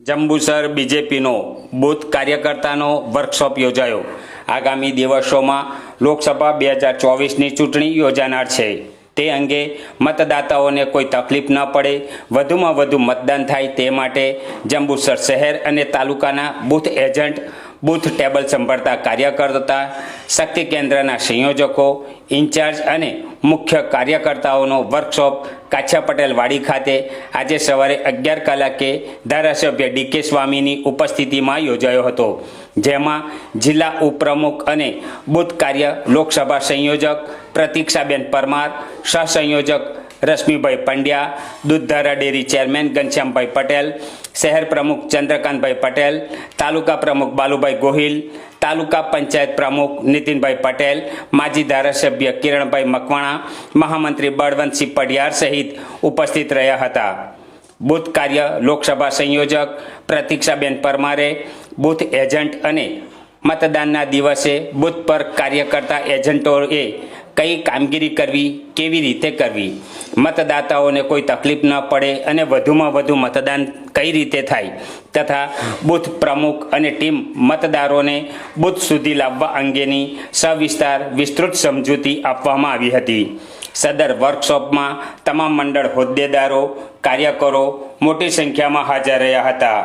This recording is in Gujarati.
જંબુસર બીજેપીનો બૂથ કાર્યકર્તાનો વર્કશોપ યોજાયો. આગામી દિવસોમાં લોકસભા બે હજાર ચોવીસની ચૂંટણી યોજાનાર છે. તે અંગે મતદાતાઓને કોઈ તકલીફ ન પડે, વધુમાં વધુ મતદાન થાય તે માટે જંબુસર શહેર અને તાલુકાના બૂથ એજન્ટ બૂથ ટેબલ સંભાળતા કાર્યકર્તા શક્તિ કેન્દ્રના સંયોજકો, ઇન્ચાર્જ અને મુખ્ય કાર્યકર્તાઓનો વર્કશોપ કાછા પટેલ વાડી ખાતે આજે સવારે અગિયાર કલાકે ધારાસભ્ય ડીકે સ્વામીની ઉપસ્થિતિમાં યોજાયો હતો, જેમાં જિલ્લા ઉપપ્રમુખ અને બુથ કાર્ય લોકસભા સંયોજક પ્રતીક્ષાબેન પરમાર સહસંયોજક રશ્મિભાઈ પંડ્યા, દૂધધારા ડેરી ચેરમેન ઘનશ્યામભાઈ પટેલ, શહેર પ્રમુખ ચંદ્રકાંતભાઈ પટેલ, તાલુકા પ્રમુખ બાલુભાઈ ગોહિલ, તાલુકા પંચાયત પ્રમુખ નીતિનભાઈ પટેલ, માજી ધારાસભ્ય કિરણભાઈ મકવાણા, મહામંત્રી બળવંતસિંહ પડિયાર સહિત ઉપસ્થિત રહ્યા હતા. બુથ કાર્ય લોકસભા સંયોજક પ્રતીક્ષાબેન પરમારે, બુથ એજન્ટ અને મતદાનના દિવસે બુથ પર કાર્યકર્તા એજન્ટોએ કઈ કામગીરી કરવી, કેવી રીતે કરવી? મતદાતાઓને કોઈ તકલીફ ન પડે અને વધુમાં વધુ મતદાન કઈ રીતે થાય તથા બુથ પ્રમુખ અને ટીમ મતદારોને બુથ સુધી લાવવા અંગેની સવિસ્તાર વિસ્તૃત સમજૂતી આપવામાં આવી હતી. સદર વર્કશોપમાં તમામ મંડળ હોદ્દેદારો, કાર્યકરો મોટી સંખ્યામાં હાજર રહ્યા હતા.